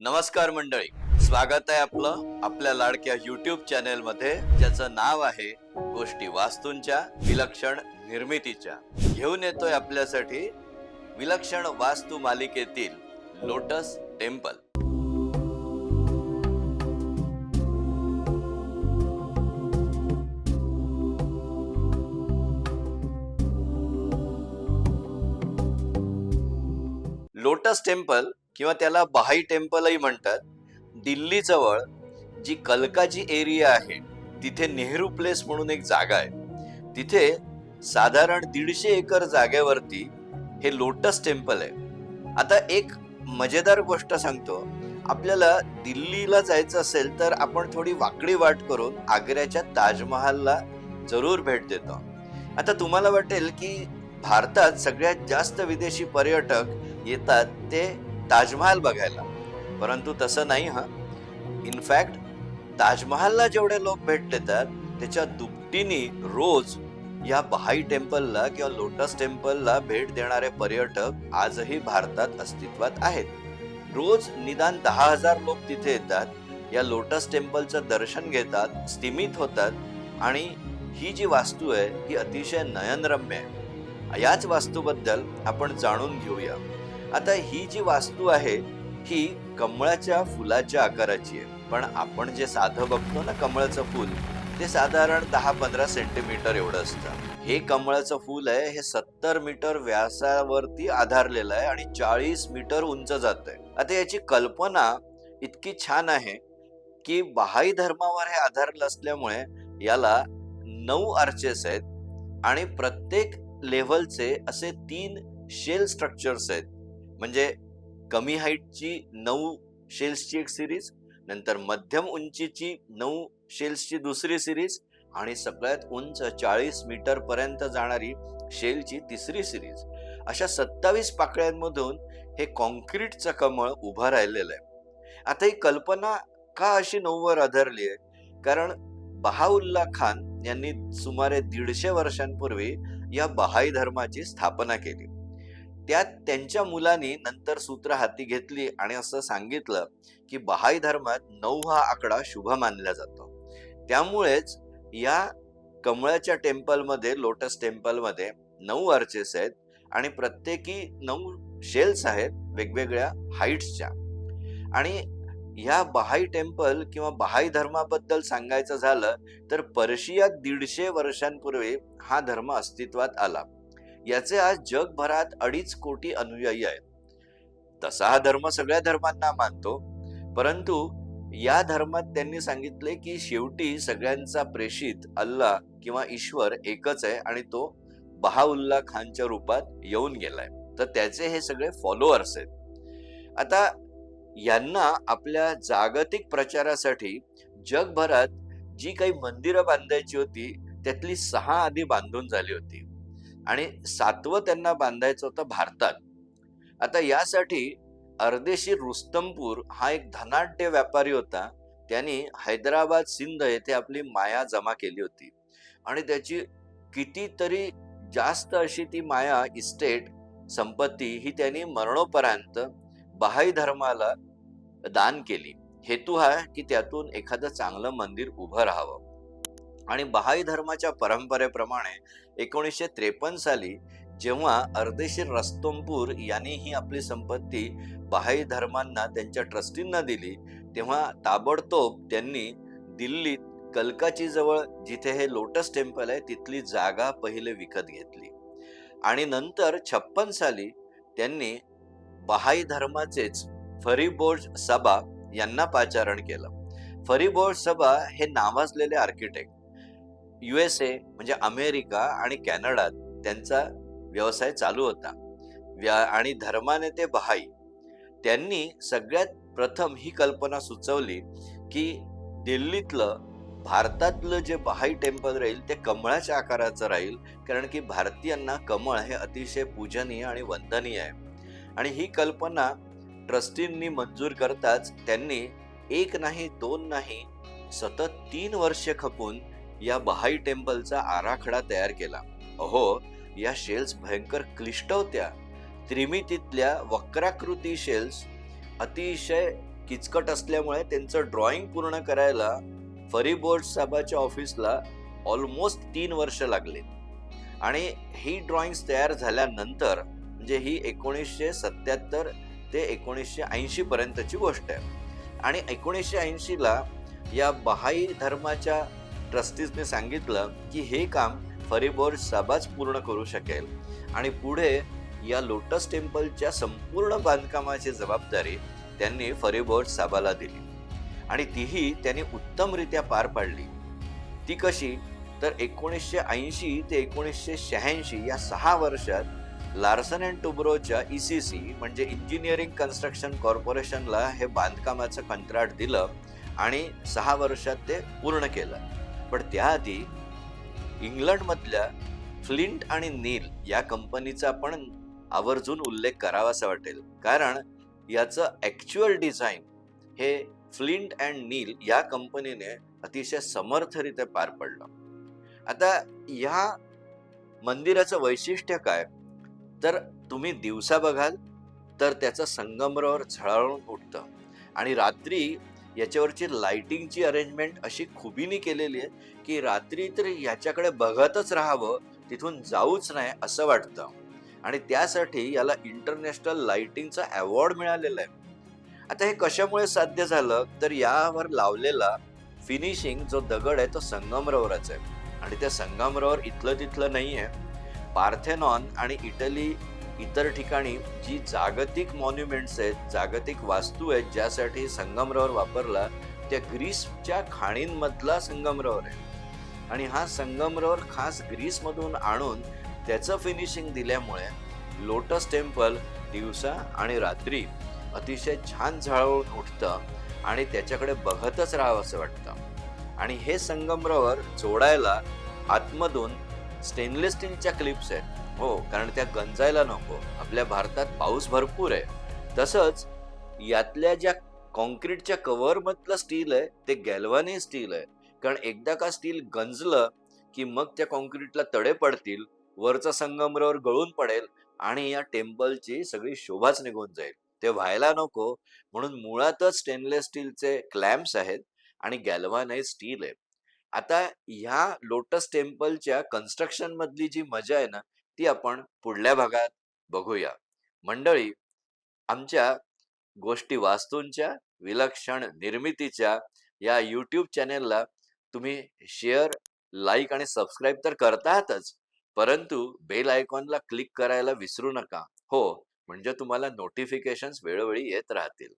नमस्कार मंडळी. स्वागत आहे आपलं आपल्या लाडक्या युट्यूब चॅनेल मध्ये ज्याचं नाव आहे गोष्टी वास्तूंच्या विलक्षण निर्मितीच्या. घेऊन येतोय आपल्यासाठी विलक्षण वास्तू मालिकेतील लोटस टेम्पल लोटस टेम्पल किंवा त्याला बहाई टेम्पलही म्हणतात. दिल्लीजवळ जी कलकाजी एरिया आहे तिथे नेहरू प्लेस म्हणून एक जागा आहे. तिथे साधारण दीडशे एकर जागेवरती हे लोटस टेम्पल आहे. आता एक मजेदार गोष्ट सांगतो. आपल्याला दिल्लीला जायचं असेल तर आपण थोडी वाकडी वाट करून आग्र्याच्या ताजमहालला जरूर भेट देतो. आता तुम्हाला वाटेल की भारतात सगळ्यात जास्त विदेशी पर्यटक येतात ते ताजमहाल बघायला. परंतु तसं नाही हा. इनफॅक्ट ताजमहालला जेवढे लोक भेट देतात त्याच्या दुपटीने रोज या बहाई टेम्पलला किंवा लोटस टेम्पलला भेट देणारे पर्यटक आजही भारतात अस्तित्वात आहेत. रोज निदान दहा हजार लोक तिथे येतात या लोटस टेम्पलचं दर्शन घेतात स्थिमित होतात आणि ही जी वास्तू आहे ही अतिशय नयनरम्य आहे. याच वास्तूबद्दल आपण जाणून घेऊया. आता ही जी वास्तू आहे ही कमळाच्या फुलाच्या आकाराची आहे. पण आपण जे साधं बघतो ना कमळाचं फूल ते साधारण दहा पंधरा सेंटीमीटर एवढं असतं. हे कमळाचं फूल आहे हे सत्तर मीटर व्यासावरती आधारलेलं आहे आणि चाळीस मीटर उंच जात आहे आता याची कल्पना इतकी छान आहे की बहाई धर्मावर हे आधारलं असल्यामुळे याला नऊ आर्चेस आहेत आणि प्रत्येक लेव्हलचे असे तीन शेल स्ट्रक्चर्स आहेत. म्हणजे कमी हाईटची नऊ शेल्सची एक सिरीज नंतर मध्यम उंचीची नऊ शेल्सची दुसरी सिरीज आणि सगळ्यात उंच चाळीस मीटर पर्यंत जाणारी शेलची तिसरी सिरीज. अशा सत्तावीस पाकळ्यांमधून हे कॉन्क्रीटचं कमळ उभं राहिलेलं आहे आता ही कल्पना का अशी नऊवर आधारली आहे? कारण बहाउल्ला खान यांनी सुमारे दीडशे वर्षांपूर्वी या बहाई धर्माची स्थापना केली. त्यात त्यांच्या मुलांनी नंतर सूत्र हाती घेतली आणि असं सांगितलं की बहाई धर्मात नऊ हा आकडा शुभ मानला जातो. त्यामुळेच या कमळाच्या टेम्पलमध्ये लोटस टेम्पलमध्ये नऊ आर्चेस आहेत आणि प्रत्येकी नऊ शेल्स आहेत वेगवेगळ्या हाईट्सच्या. आणि ह्या बहाई टेम्पल किंवा बहाई धर्माबद्दल सांगायचं झालं तर पर्शियात दीडशे वर्षांपूर्वी हा धर्म अस्तित्वात आला. याचे आज जगभरात अडीच कोटी अनुयायी आहेत. तसा हा धर्म सगळ्या धर्मांना मानतो परंतु या धर्मात त्यांनी सांगितले की शेवटी सगळ्यांचा प्रेषित अल्ला किंवा ईश्वर एकच आहे आणि तो बहाउल्ला खानच्या रूपात येऊन गेलाय. तर त्याचे हे सगळे फॉलोअर्स आहेत. आता यांना आपल्या जागतिक प्रचारासाठी जगभरात जी काही मंदिरं बांधायची होती त्यातली सहा आधी बांधून झाली होती. आणि सातवं त्यांना बांधायचं होतं भारतात. आता यासाठी अर्देशी रुस्तमपूर हा एक धनाढ्य व्यापारी होता. त्यांनी हैदराबाद सिंध येथे आपली माया जमा केली होती. आणि त्याची कितीतरी जास्त अशी ती माया इस्टेट संपत्ती ही त्यांनी मरणोपर्यंत बहाई धर्माला दान केली. हेतू हा की त्यातून एखादं चांगलं मंदिर उभं राहावं. आणि बहाई धर्माच्या परंपरेप्रमाणे एकोणीसशे त्रेपन्न साली जेव्हा अर्देशीर रस्तोमपूर यांनी ही आपली संपत्ती बहाई धर्मांना त्यांच्या ट्रस्टींना दिली तेव्हा ताबडतोब त्यांनी दिल्लीत कलकाची जवळ जिथे हे लोटस टेम्पल आहे तिथली जागा पहिले विकत घेतली. आणि नंतर छप्पन साली त्यांनी बहाई धर्माचेच फरीबोर्ज सभा यांना पाचारण केलं. फरीबोर्ज सभा हे नावाजलेले आर्किटेक्ट यू एस ए म्हणजे अमेरिका आणि कॅनडात त्यांचा व्यवसाय चालू होता. व्या आणि धर्माने ते बहाई. त्यांनी सगळ्यात प्रथम ही कल्पना सुचवली की दिल्लीतलं भारतातलं जे बहाई टेम्पल राहील ते कमळाच्या आकाराचं राहील कारण की भारतीयांना कमळ हे अतिशय पूजनीय आणि वंदनीय आहे. आणि ही कल्पना ट्रस्टींनी मंजूर करताच त्यांनी एक नाही दोन नाही सतत तीन वर्षे खपून या बहाई टेम्पलचा आराखडा तयार केला. अहो या शेल्स भयंकर क्लिष्ट होत्या. त्रिमितीतल्या वक्राकृती शेल्स अतिशय किचकट असल्यामुळे त्यांचं ड्रॉइंग पूर्ण करायला फरीबोर्ड साहेबाच्या ऑफिसला ऑलमोस्ट तीन वर्ष लागले. आणि ही ड्रॉइंग्स तयार झाल्यानंतर म्हणजे ही एकोणीसशे सत्याहत्तर ते एकोणीसशे ऐंशी पर्यंतची गोष्ट आहे. आणि एकोणीसशे ऐंशीला या बहाई धर्माच्या ट्रस्टीजने सांगितलं की हे काम फरीबोर्ड साबाच पूर्ण करू शकेल. आणि पुढे या लोटस टेम्पलच्या संपूर्ण बांधकामाची जबाबदारी त्यांनी फरीबोर्ड साबाला दिली. आणि तीही त्यांनी उत्तमरित्या पार पाडली. ती कशी? तर एकोणीसशे ऐंशी ते एकोणीसशे शहाऐंशी या सहा वर्षात लार्सन अँड टुब्रोच्या ई सी सी म्हणजे इंजिनिअरिंग कन्स्ट्रक्शन कॉर्पोरेशनला हे बांधकामाचं कंत्राट दिलं आणि सहा वर्षात ते पूर्ण केलं. पण त्याआधी इंग्लंडमधल्या फ्लिंट आणि नील या कंपनीचा पण आवर्जून उल्लेख करावासा वाटेल. कारण याचं ॲक्च्युअल डिझाईन हे फ्लिंट अँड नील या कंपनीने अतिशय समर्थरित्या पार पडलं. आता ह्या मंदिराचं वैशिष्ट्य काय? तर तुम्ही दिवसा बघाल तर त्याचं संगमरवर झळाळून उठतं. आणि रात्री याच्यावरची लाइटिंगची अरेंजमेंट अशी खुबीनी केलेली आहे की रात्री तर याच्याकडे बघतच राहावं तिथून जाऊच नाही असं वाटतं. आणि त्यासाठी याला इंटरनॅशनल लाइटिंगचा अवॉर्ड मिळालेला आहे. आता हे कशामुळे साध्य झालं? तर यावर लावलेला फिनिशिंग जो दगड आहे तो संगमरवराचा आहे. आणि त्या संगमरवर इथलं तिथलं नाही आहे पार्थेनॉन आणि इटली इतर ठिकाणी जी जागतिक मॉन्युमेंट्स आहेत जागतिक वास्तू आहेत ज्यासाठी संगमरवर वापरला त्या ग्रीसच्या खाणींमधला संगमरवर आहे. आणि हा संगमरवर खास ग्रीसमधून आणून त्याचं फिनिशिंग दिल्यामुळे लोटस टेम्पल दिवसा आणि रात्री अतिशय छान झळाळून उठतं आणि त्याच्याकडे बघतच राहावं असं वाटतं. आणि हे संगमरवर जोडायला आतमधून स्टेनलेस स्टीलच्या क्लिप्स आहेत. हो कारण त्या गंजायला नको. आपल्या भारतात पाऊस भरपूर आहे. तसंच यातल्या ज्या कॉन्क्रीटच्या कव्हर मधलं स्टील आहे ते गॅल्वानी स्टील आहे. कारण एकदा का स्टील गंजलं की मग त्या कॉन्क्रीटला तडे पडतील वरचा संगमरवर गळून पडेल आणि या टेम्पलची सगळी शोभाच निघून जाईल. ते व्हायला नको. म्हणून मुळातच स्टेनलेस स्टीलचे क्लॅम्प्स आहेत आणि गॅल्वानाइज स्टील आहे. आता ह्या लोटस टेम्पलच्या कन्स्ट्रक्शन मधली जी मजा आहे ना ती आपण पुढल्या भागात बघूया. मंडळी आमच्या गोष्टी वास्तूंच्या विलक्षण निर्मितीच्या या यूट्यूब चॅनेलला तुम्ही शेअर लाईक आणि सबस्क्राईब तर करतातच परंतु बेल आयकॉनला क्लिक करायला विसरू नका. हो म्हणजे तुम्हाला नोटिफिकेशन्स वेळोवेळी येत राहतील.